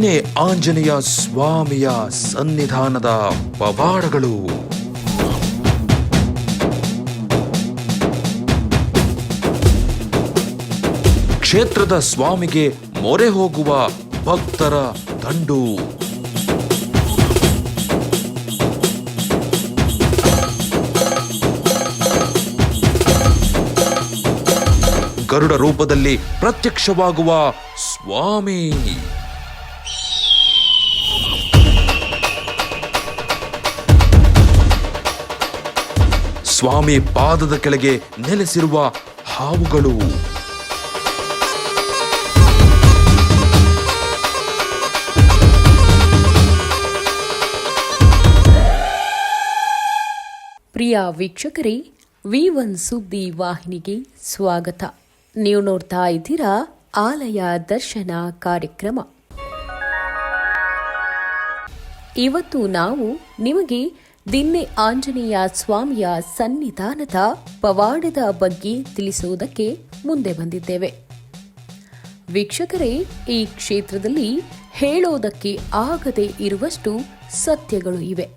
ದಿನ್ನೆ ಆಂಜನೇಯ ಸ್ವಾಮಿಯ ಸನ್ನಿಧಾನದ ಪವಾಡಗಳು. ಕ್ಷೇತ್ರದ ಸ್ವಾಮಿಗೆ ಮೊರೆ ಹೋಗುವ ಭಕ್ತರ ದಂಡು. ಗರುಡ ರೂಪದಲ್ಲಿ ಪ್ರತ್ಯಕ್ಷವಾಗುವ ಸ್ವಾಮಿ. ಸ್ವಾಮಿ ಪಾದದ ಕೆಳಗೆ ನೆಲೆಸಿರುವ ಹಾವುಗಳು. ಪ್ರಿಯ ವೀಕ್ಷಕರೇ, ವಿ ಒನ್ ಸುದ್ದಿ ವಾಹಿನಿಗೆ ಸ್ವಾಗತ. ನೀವು ನೋಡ್ತಾ ಇದ್ದೀರಾ ಆಲಯ ದರ್ಶನ ಕಾರ್ಯಕ್ರಮ. ಇವತ್ತು ನಾವು ನಿಮಗೆ ದಿನ್ನೆ ಆಂಜನೇಯ ಸ್ವಾಮಿಯ ಸನ್ನಿಧಾನದ ಪವಾಡದ ಬಗ್ಗೆ ತಿಳಿಸುವುದಕ್ಕೆ ಮುಂದೆ ಬಂದಿದ್ದೇವೆ. ವೀಕ್ಷಕರೇ, ಈ ಕ್ಷೇತ್ರದಲ್ಲಿ ಹೇಳೋದಕ್ಕೆ ಆಗದೆ ಇರುವಷ್ಟು ಸತ್ಯಗಳು ಇವೆ.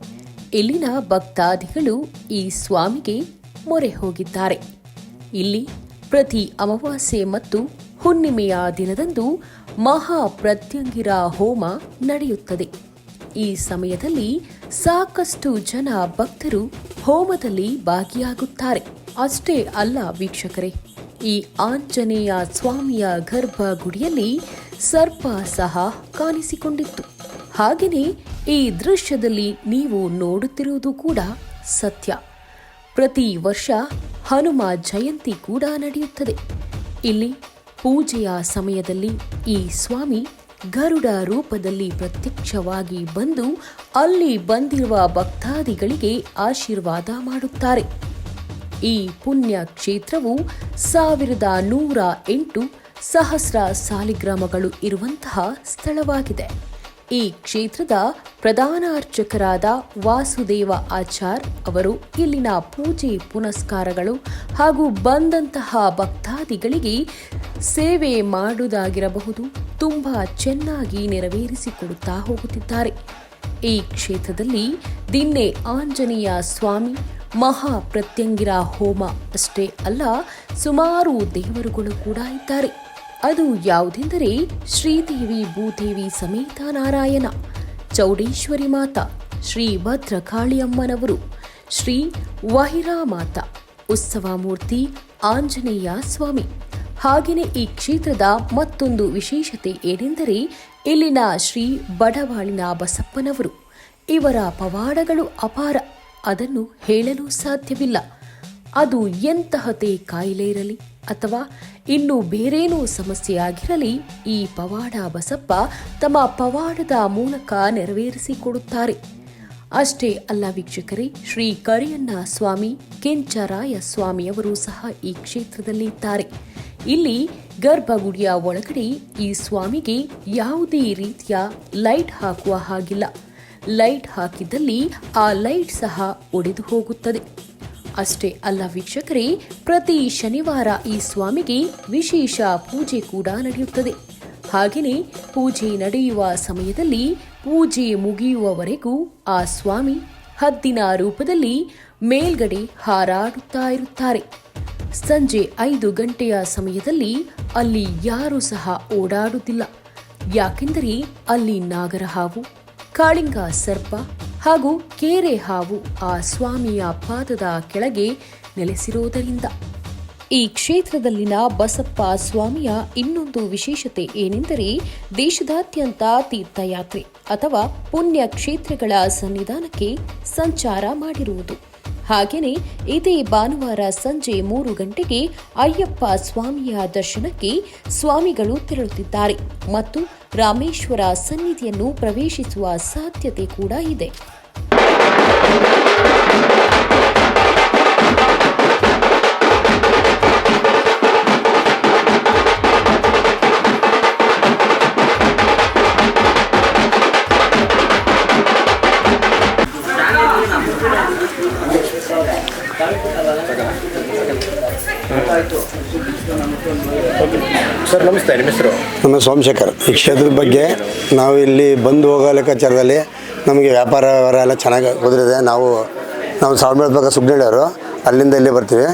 ಇಲ್ಲಿನ ಭಕ್ತಾದಿಗಳು ಈ ಸ್ವಾಮಿಗೆ ಮೊರೆ ಹೋಗಿದ್ದಾರೆ. ಇಲ್ಲಿ ಪ್ರತಿ ಅಮಾವಾಸ್ಯೆ ಮತ್ತು ಹುಣ್ಣಿಮೆಯ ದಿನದಂದು ಮಹಾಪ್ರತ್ಯಂಗಿರ ಹೋಮ ನಡೆಯುತ್ತದೆ. ಈ ಸಮಯದಲ್ಲಿ ಸಾಕಷ್ಟು ಜನ ಭಕ್ತರು ಹೋಮದಲ್ಲಿ ಭಾಗಿಯಾಗುತ್ತಾರೆ. ಅಷ್ಟೇ ಅಲ್ಲ ವೀಕ್ಷಕರೇ, ಈ ಆಂಜನೇಯ ಸ್ವಾಮಿಯ ಗರ್ಭಗುಡಿಯಲ್ಲಿ ಸರ್ಪ ಸಹ ಕಾಣಿಸಿಕೊಂಡಿತ್ತು. ಹಾಗೆಯೇ ಈ ದೃಶ್ಯದಲ್ಲಿ ನೀವು ನೋಡುತ್ತಿರುವುದು ಕೂಡ ಸತ್ಯ. ಪ್ರತಿ ವರ್ಷ ಹನುಮ ಜಯಂತಿ ಕೂಡ ನಡೆಯುತ್ತದೆ. ಇಲ್ಲಿ ಪೂಜೆಯ ಸಮಯದಲ್ಲಿ ಈ ಸ್ವಾಮಿ ಗರುಡ ರೂಪದಲ್ಲಿ ಪ್ರತ್ಯಕ್ಷವಾಗಿ ಬಂದು ಅಲ್ಲಿ ಬಂದಿರುವ ಭಕ್ತಾದಿಗಳಿಗೆ ಆಶೀರ್ವಾದ ಮಾಡುತ್ತಾರೆ. ಈ ಪುಣ್ಯ ಕ್ಷೇತ್ರವು ಸಾವಿರದ ನೂರ ಎಂಟು ಸಹಸ್ರ ಸಾಲಿಗ್ರಾಮಗಳು ಇರುವಂತಹ ಸ್ಥಳವಾಗಿದೆ. ಈ ಕ್ಷೇತ್ರದ ಪ್ರಧಾನ ಅರ್ಚಕರಾದ ವಾಸುದೇವ ಆಚಾರ್ ಅವರು ಇಲ್ಲಿನ ಪೂಜೆ ಪುನಸ್ಕಾರಗಳು ಹಾಗೂ ಬಂದಂತಹ ಭಕ್ತಾದಿಗಳಿಗೆ ಸೇವೆ ಮಾಡುವುದಾಗಿರಬಹುದು. ತುಂಬಾ ಚೆನ್ನಾಗಿ ನೆರವೇರಿಸಿಕೊಡುತ್ತಾ ಹೋಗುತ್ತಿದ್ದಾರೆ. ಈ ಕ್ಷೇತ್ರದಲ್ಲಿ ದಿನ್ನೆ ಆಂಜನೇಯ ಸ್ವಾಮಿ, ಮಹಾ ಪ್ರತ್ಯಂಗಿರ ಹೋಮ ಅಷ್ಟೇ ಅಲ್ಲ, ಸುಮಾರು ದೇವರುಗಳು ಕೂಡ ಇದ್ದಾರೆ. ಅದು ಯಾವುದೆಂದರೆ ಶ್ರೀದೇವಿ ಭೂದೇವಿ ಸಮೇತ ನಾರಾಯಣ, ಚೌಡೇಶ್ವರಿ ಮಾತಾ, ಶ್ರೀ ಭದ್ರಕಾಳಿಯಮ್ಮನವರು, ಶ್ರೀ ವಹಿರಾ ಮಾತಾ, ಉತ್ಸವ ಮೂರ್ತಿ ಆಂಜನೇಯ ಸ್ವಾಮಿ. ಹಾಗೆಯೇ ಈ ಕ್ಷೇತ್ರದ ಮತ್ತೊಂದು ವಿಶೇಷತೆ ಏನೆಂದರೆ ಇಲ್ಲಿನ ಶ್ರೀ ಬಡವಾಳಿನ ಬಸಪ್ಪನವರು. ಇವರ ಪವಾಡಗಳು ಅಪಾರ. ಅದನ್ನು ಹೇಳಲು ಸಾಧ್ಯವಿಲ್ಲ. ಅದು ಎಂತಹದೇ ಕಾಯಿಲೆ ಇರಲಿ ಅಥವಾ ಇನ್ನು ಬೇರೇನೂ ಸಮಸ್ಯೆಯಾಗಿರಲಿ ಈ ಪವಾಡ ಬಸಪ್ಪ ತಮ್ಮ ಪವಾಡದ ಮೂಲಕ ನೆರವೇರಿಸಿಕೊಡುತ್ತಾರೆ ಅಷ್ಟೇ ಅಲ್ಲ ವೀಕ್ಷಕರೇ, ಶ್ರೀ ಕರಿಯಣ್ಣ ಸ್ವಾಮಿ, ಕೆಂಚರಾಯ ಸ್ವಾಮಿಯವರು ಸಹ ಈ ಕ್ಷೇತ್ರದಲ್ಲಿ ಇದ್ದಾರೆ ಇಲ್ಲಿ ಗರ್ಭಗುಡಿಯ ಒಳಗಡೆ ಈ ಸ್ವಾಮಿಗೆ ಯಾವುದೇ ರೀತಿಯ ಲೈಟ್ ಹಾಕುವ ಹಾಗಿಲ್ಲ. ಲೈಟ್ ಹಾಕಿದಲ್ಲಿ ಆ ಲೈಟ್ ಸಹ ಒಡೆದು ಹೋಗುತ್ತದೆ. ಅಷ್ಟೇ ಅಲ್ಲ ವೀಕ್ಷಕರೇ, ಪ್ರತಿ ಶನಿವಾರ ಈ ಸ್ವಾಮಿಗೆ ವಿಶೇಷ ಪೂಜೆ ಕೂಡ ನಡೆಯುತ್ತದೆ. ಹಾಗೆಯೇ ಪೂಜೆ ನಡೆಯುವ ಸಮಯದಲ್ಲಿ ಪೂಜೆ ಮುಗಿಯುವವರೆಗೂ ಆ ಸ್ವಾಮಿ ಹದ್ದಿನ ರೂಪದಲ್ಲಿ ಮೇಲ್ಗಡೆ ಹಾರಾಡುತ್ತಾ ಇರುತ್ತಾರೆ. ಸಂಜೆ ಐದು ಗಂಟೆಯ ಸಮಯದಲ್ಲಿ ಅಲ್ಲಿ ಯಾರೂ ಸಹ ಓಡಾಡುತ್ತಿಲ್ಲ. ಯಾಕೆಂದರೆ ಅಲ್ಲಿ ನಾಗರಹಾವು, ಕಾಳಿಂಗ ಸರ್ಪ ಹಾಗೂ ಕೇರೆ ಹಾವು ಆ ಸ್ವಾಮಿಯ ಪಾದದ ಕೆಳಗೆ ನೆಲೆಸಿರುವುದರಿಂದ. ಈ ಕ್ಷೇತ್ರದಲ್ಲಿನ ಬಸಪ್ಪ ಸ್ವಾಮಿಯ ಇನ್ನೊಂದು ವಿಶೇಷತೆ ಏನೆಂದರೆ ದೇಶದಾದ್ಯಂತ ತೀರ್ಥಯಾತ್ರೆ ಅಥವಾ ಪುಣ್ಯ ಕ್ಷೇತ್ರಗಳ ಸನ್ನಿಧಾನಕ್ಕೆ ಸಂಚಾರ ಮಾಡಿರುವುದು. ಹಾಗೆಯೇ ಇದೇ ಭಾನುವಾರ ಸಂಜೆ ಮೂರು ಗಂಟೆಗೆ ಅಯ್ಯಪ್ಪ ಸ್ವಾಮಿಯ ದರ್ಶನಕ್ಕೆ ಸ್ವಾಮಿಗಳು ತೆರಳುತ್ತಿದ್ದಾರೆ ಮತ್ತು ರಾಮೇಶ್ವರ ಸನ್ನಿಧಿಯನ್ನು ಪ್ರವೇಶಿಸುವ ಸಾಧ್ಯತೆ ಕೂಡ ಇದೆ. ನಿಮ್ಮ ಸೋಮಶೇಖರ್. ಈ ಕ್ಷೇತ್ರದ ಬಗ್ಗೆ ನಾವು ಇಲ್ಲಿ ಬಂದು ಹೋಗೋ ಲೆಕ್ಕಾಚಾರದಲ್ಲಿ ನಮಗೆ ವ್ಯಾಪಾರ, ವ್ಯವಹಾರ ಎಲ್ಲ ಚೆನ್ನಾಗಿ ಕುದುರಿದೆ. ನಾವು ನಾವು ಸಾವಿರ ಸುಗ್ನಳ್ಳಿಯವರು ಅಲ್ಲಿಂದ ಇಲ್ಲಿ ಬರ್ತೀವಿ.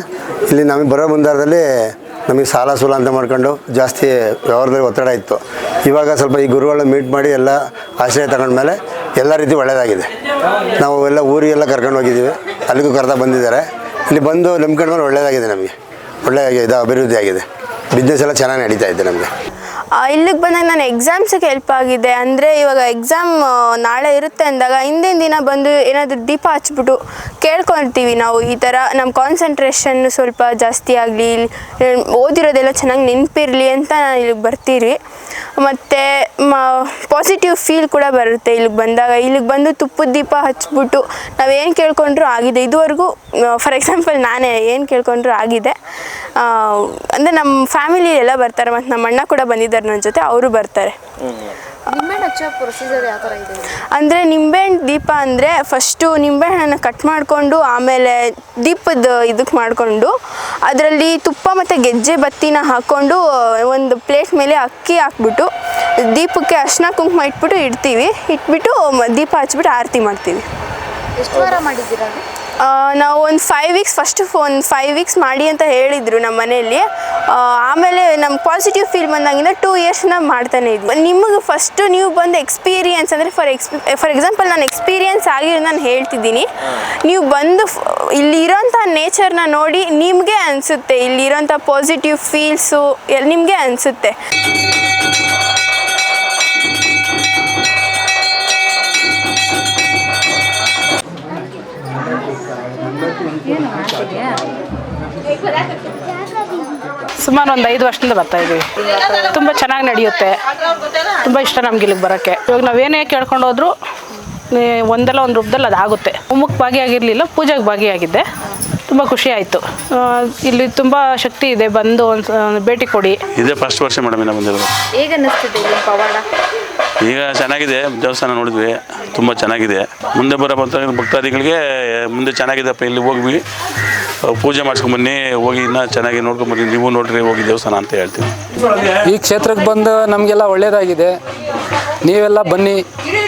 ಇಲ್ಲಿ ನಮಗೆ ಬರೋ ಮುಂದಾರದಲ್ಲಿ ನಮಗೆ ಸಾಲ, ಸೂಲ ಅಂತ ಮಾಡ್ಕೊಂಡು ಜಾಸ್ತಿ ವ್ಯವಹಾರದಲ್ಲಿ ಒತ್ತಡ ಇತ್ತು. ಇವಾಗ ಸ್ವಲ್ಪ ಈ ಗುರುಗಳನ್ನ ಮೀಟ್ ಮಾಡಿ ಎಲ್ಲ ಆಶ್ರಯ ತಗೊಂಡ್ಮೇಲೆ ಎಲ್ಲ ರೀತಿ ಒಳ್ಳೆಯದಾಗಿದೆ ನಾವು ಎಲ್ಲ ಊರಿಗೆಲ್ಲ ಕರ್ಕೊಂಡು ಹೋಗಿದ್ದೀವಿ. ಅಲ್ಲಿಗೂ ಕರೆದ ಬಂದಿದ್ದಾರೆ. ಇಲ್ಲಿ ಬಂದು ನಂಬ್ಕೊಂಡ್ಮೇಲೆ ಒಳ್ಳೆಯದಾಗಿದೆ ನಮಗೆ. ಒಳ್ಳೆಯ, ಇದು ಅಭಿವೃದ್ಧಿ ಬಿಸ್ನೆಸ್ ಎಲ್ಲ ಚೆನ್ನಾಗಿ ನಡೀತಾ ಇದೆ ನಮಗೆ. ಇಲ್ಲಿಗೆ ಬಂದಾಗ ನಾನು ಎಕ್ಸಾಮ್ಸಿಗೆ ಹೆಲ್ಪ್ ಆಗಿದೆ. ಅಂದರೆ ಇವಾಗ ಎಕ್ಸಾಮ್ ನಾಳೆ ಇರುತ್ತೆ ಅಂದಾಗ ಹಿಂದಿನ ದಿನ ಬಂದು ಏನಾದರೂ ದೀಪ ಹಚ್ಬಿಟ್ಟು ಕೇಳ್ಕೊಳ್ತೀವಿ ನಾವು ಈ ಥರ ನಮ್ಮ ಕಾನ್ಸಂಟ್ರೇಷನ್ ಸ್ವಲ್ಪ ಜಾಸ್ತಿ ಆಗಲಿ ಓದಿರೋದೆಲ್ಲ ಚೆನ್ನಾಗಿ ನೆನಪಿರಲಿ ಅಂತ ನಾನು ಇಲ್ಲಿಗೆ ಬರ್ತೀರಿ ಮತ್ತು, ಮ ಪಾಸಿಟಿವ್ ಫೀಲ್ ಕೂಡ ಬರುತ್ತೆ ಇಲ್ಲಿಗೆ ಬಂದಾಗ. ಇಲ್ಲಿಗೆ ಬಂದು ತುಪ್ಪದ ದೀಪ ಹಚ್ಬಿಟ್ಟು ನಾವೇನು ಕೇಳ್ಕೊಂಡ್ರೂ ಆಗಿದೆ. ಇದುವರೆಗೂ ಫಾರ್ ಎಕ್ಸಾಂಪಲ್ ನಾನೇ ಏನು ಕೇಳ್ಕೊಂಡ್ರೂ ಆಗಿದೆ. ಅಂದರೆ ನಮ್ಮ ಫ್ಯಾಮಿಲಿ ಎಲ್ಲ ಬರ್ತಾರೆ ಮತ್ತು ನಮ್ಮ ಅಣ್ಣ ಕೂಡ ಬಂದಿದ್ದಾರೆ ನನ್ನ ಜೊತೆ ಅವರು ಬರ್ತಾರೆ. ಅಂದರೆ ನಿಂಬೆಹಣ್ಣು ದೀಪ ಅಂದರೆ ಫಸ್ಟು ನಿಂಬೆಹಣ್ಣನ್ನು ಕಟ್ ಮಾಡಿಕೊಂಡು ಆಮೇಲೆ ದೀಪದ ಇದಕ್ಕೆ ಮಾಡಿಕೊಂಡು ಅದರಲ್ಲಿ ತುಪ್ಪ ಮತ್ತು ಗೆಜ್ಜೆ ಬತ್ತಿನ ಹಾಕ್ಕೊಂಡು ಒಂದು ಪ್ಲೇಟ್ ಮೇಲೆ ಅಕ್ಕಿ ಹಾಕ್ಬಿಟ್ಟು ದೀಪಕ್ಕೆ ಅರ್ಶಿನ ಕುಂಕುಮ ಇಟ್ಬಿಟ್ಟು ಇಡ್ತೀವಿ. ಇಟ್ಬಿಟ್ಟು ದೀಪ ಹಚ್ಬಿಟ್ಟು ಆರತಿ ಮಾಡ್ತೀವಿ. ಎಷ್ಟು ವಾರ ಮಾಡಿದ್ದೀರಾ ನಾವು ಒಂದು ಫೈವ್ ವೀಕ್ಸ್ ಫಸ್ಟ್ ಒಂದು ಫೈವ್ ವೀಕ್ಸ್ ಮಾಡಿ ಅಂತ ಹೇಳಿದರು ನಮ್ಮ ಮನೆಯಲ್ಲಿ. ಆಮೇಲೆ ನಮ್ಮ ಪಾಸಿಟಿವ್ ಫೀಲ್ ಬಂದಾಗಿಂದ ಟೂ ಇಯರ್ಸ್ನ ಮಾಡ್ತಾನೆ ಇದ್ವಿ. ನಿಮಗೆ ಫಸ್ಟು ನೀವು ಬಂದು ಎಕ್ಸ್ಪೀರಿಯನ್ಸ್ ಅಂದರೆ ಫಾರ್ ಎಕ್ಸ್ ಫಾರ್ ಎಕ್ಸಾಂಪಲ್ ನಾನು ಎಕ್ಸ್ಪೀರಿಯನ್ಸ್ ಆಗಿರೋ ನಾನು ಹೇಳ್ತಿದ್ದೀನಿ. ನೀವು ಬಂದು ಇಲ್ಲಿರೋಂಥ ನೇಚರ್ನ ನೋಡಿ ನಿಮಗೆ ಅನಿಸುತ್ತೆ. ಇಲ್ಲಿರೋಂಥ ಪಾಸಿಟಿವ್ ಫೀಲ್ಸು ಎಲ್ಲಿ ನಿಮಗೆ ಅನಿಸುತ್ತೆ. ಸುಮಾರು ಒಂದು ಐದು ವರ್ಷದಿಂದ ಬರ್ತಾ ಇದ್ದೀವಿ ತುಂಬ ಚೆನ್ನಾಗಿ ನಡೆಯುತ್ತೆ. ತುಂಬ ಇಷ್ಟ ನಮ್ಗೆ ಇಲ್ಲಿಗೆ ಬರೋಕ್ಕೆ. ಇವಾಗ ನಾವೇನೇ ಕೇಳ್ಕೊಂಡು ಹೋದ್ರು ಒಂದಲ್ಲ ಒಂದು ರೂಪದಲ್ಲಿ ಅದಾಗುತ್ತೆ. ಹೋಮಕ್ಕೆ ಭಾಗಿಯಾಗಿರಲಿಲ್ಲ ಪೂಜೆಗೆ ಭಾಗಿಯಾಗಿದ್ದೆ. ತುಂಬ ಖುಷಿ ಆಯಿತು. ಇಲ್ಲಿ ತುಂಬ ಶಕ್ತಿ ಇದೆ ಬಂದು ಒಂದು ಭೇಟಿ ಕೊಡಿ. ಇದೇ ಫಸ್ಟ್ ವರ್ಷ ಮೇಡಮ್ ಹೇಗೆ ಅನ್ನಿಸ್ತಿದೆ ಪವಾಡ? ಈಗ ಚೆನ್ನಾಗಿದೆ, ದೇವಸ್ಥಾನ ನೋಡಿದ್ವಿ, ತುಂಬ ಚೆನ್ನಾಗಿದೆ. ಮುಂದೆ ಬರೋ ಬಂತ ಭಕ್ತಾದಿಗಳಿಗೆ, ಮುಂದೆ ಚೆನ್ನಾಗಿದೆಪ್ಪ ಇಲ್ಲಿ ಹೋಗ್ವಿ. ಪೂಜೆ ಮಾಡಿಸ್ಕೊಂಬನ್ನಿ ಹೋಗಿ ಇನ್ನೂ ಚೆನ್ನಾಗಿ ನೋಡ್ಕೊಂಬನ್ನಿ ನೀವು ನೋಡ್ರಿ, ಹೋಗಿ ದೇವಸ್ಥಾನ ಅಂತ ಹೇಳ್ತೀವಿ. ಈ ಕ್ಷೇತ್ರಕ್ಕೆ ಬಂದು ನಮಗೆಲ್ಲ ಒಳ್ಳೆಯದಾಗಿದೆ ನೀವೆಲ್ಲ ಬನ್ನಿ,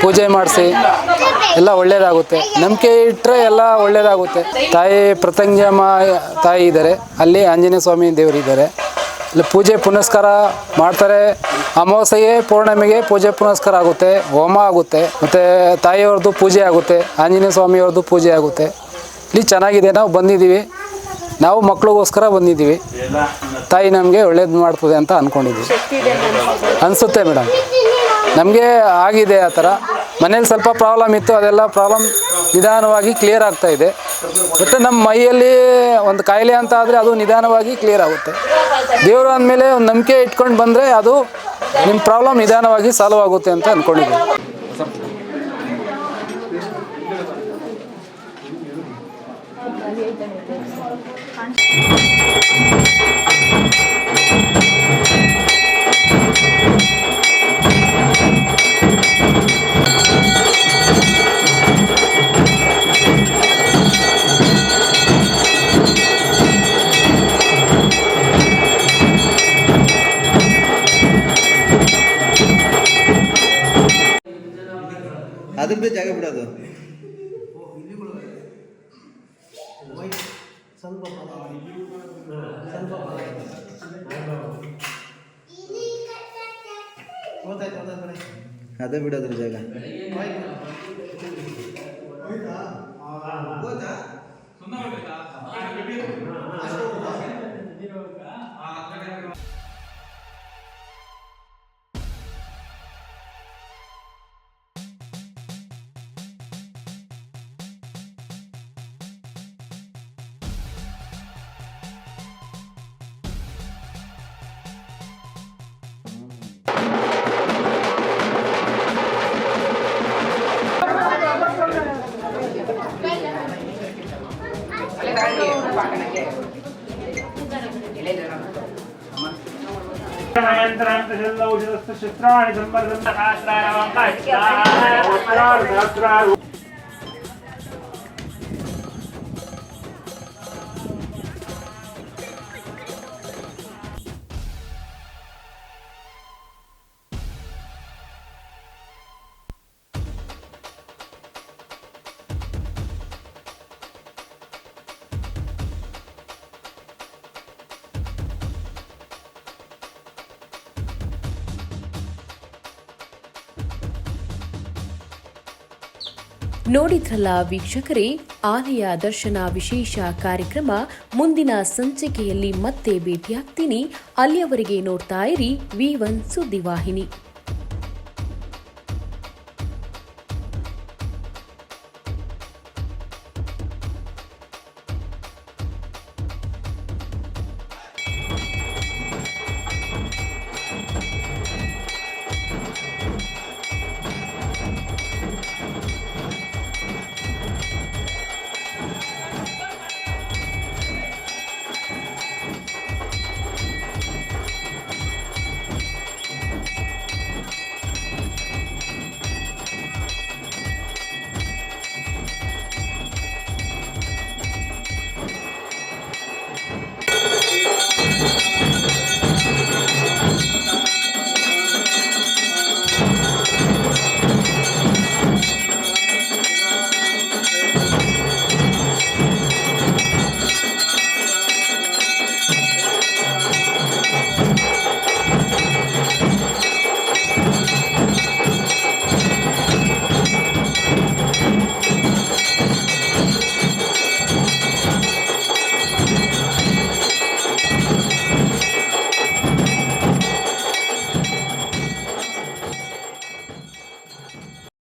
ಪೂಜೆ ಮಾಡಿಸಿ. ಎಲ್ಲ ಒಳ್ಳೆಯದಾಗುತ್ತೆ ನಂಬಿಕೆ ಇಟ್ಟರೆ ಎಲ್ಲ ಒಳ್ಳೆಯದಾಗುತ್ತೆ ತಾಯಿ ಪ್ರತಂಜಮ್ಮ ತಾಯಿ ಇದ್ದಾರೆ. ಅಲ್ಲಿ ಆಂಜನೇಯ ಸ್ವಾಮಿ ದೇವರಿದ್ದಾರೆ ಪೂಜೆ ಪುನಸ್ಕಾರ ಮಾಡ್ತಾರೆ. ಅಮಾವಾಸ್ಯೆ ಪೌರ್ಣಮಿಗೆ ಪೂಜೆ ಪುನಸ್ಕಾರ ಆಗುತ್ತೆ. ಹೋಮ ಆಗುತ್ತೆ. ಮತ್ತು ತಾಯಿಯವ್ರದ್ದು ಪೂಜೆ ಆಗುತ್ತೆ. ಆಂಜನೇಯ ಸ್ವಾಮಿಯವ್ರದ್ದು ಪೂಜೆ ಆಗುತ್ತೆ. ಇಲ್ಲಿ ಚೆನ್ನಾಗಿದೆ. ನಾವು ಬಂದಿದ್ದೀವಿ. ನಾವು ಮಕ್ಕಳಿಗೋಸ್ಕರ ಬಂದಿದ್ದೀವಿ. ತಾಯಿ ನಮಗೆ ಒಳ್ಳೇದು ಮಾಡ್ತದೆ ಅಂತ ಅಂದ್ಕೊಂಡಿದ್ದೀವಿ ಅನಿಸುತ್ತೆ ಮೇಡಮ್. ನಮಗೆ ಆಗಿದೆ ಆ ಥರ. ಮನೇಲಿ ಸ್ವಲ್ಪ ಪ್ರಾಬ್ಲಮ್ ಇತ್ತು. ಅದೆಲ್ಲ ಪ್ರಾಬ್ಲಮ್ ನಿಧಾನವಾಗಿ ಕ್ಲಿಯರ್ ಆಗ್ತಾ ಇದೆ. ಮತ್ತು ನಮ್ಮ ಮೈಯಲ್ಲಿ ಒಂದು ಕಾಯಿಲೆ ಅಂತ ಆದರೆ ಅದು ನಿಧಾನವಾಗಿ ಕ್ಲಿಯರ್ ಆಗುತ್ತೆ. ದೇವರು ಅಂದಮೇಲೆ ಒಂದು ನಂಬಿಕೆ ಇಟ್ಕೊಂಡು ಬಂದರೆ ಅದು ನಿಮ್ಮ ಪ್ರಾಬ್ಲಮ್ ನಿಧಾನವಾಗಿ ಸಾಲ್ವ್ ಆಗುತ್ತೆ ಅಂತ ಅಂದ್ಕೊಂಡಿದ್ದೀನಿ ಅದ್ರ ಬೇ ಜಾಗ ಬಿಡೋದು ಸ್ವಲ್ಪ ಅದೇ ಬಿಡೋದ್ರ ಜಾಗ ಹೋಯ್ತಾ शस्त्राणि सम्पर्कं ನೋಡಿದ್ರಲ್ಲ ವೀಕ್ಷಕರೇ ಆಲಯ ದರ್ಶನ ವಿಶೇಷ ಕಾರ್ಯಕ್ರಮ. ಮುಂದಿನ ಸಂಚಿಕೆಯಲ್ಲಿ ಮತ್ತೆ ಭೇಟಿಯಾಗ್ತೀನಿ. ಅಲ್ಲಿಯವರೆಗೆ ನೋಡ್ತಾ ಇರಿ ವಿ ಒನ್ ಸುದ್ದಿವಾಹಿನಿ.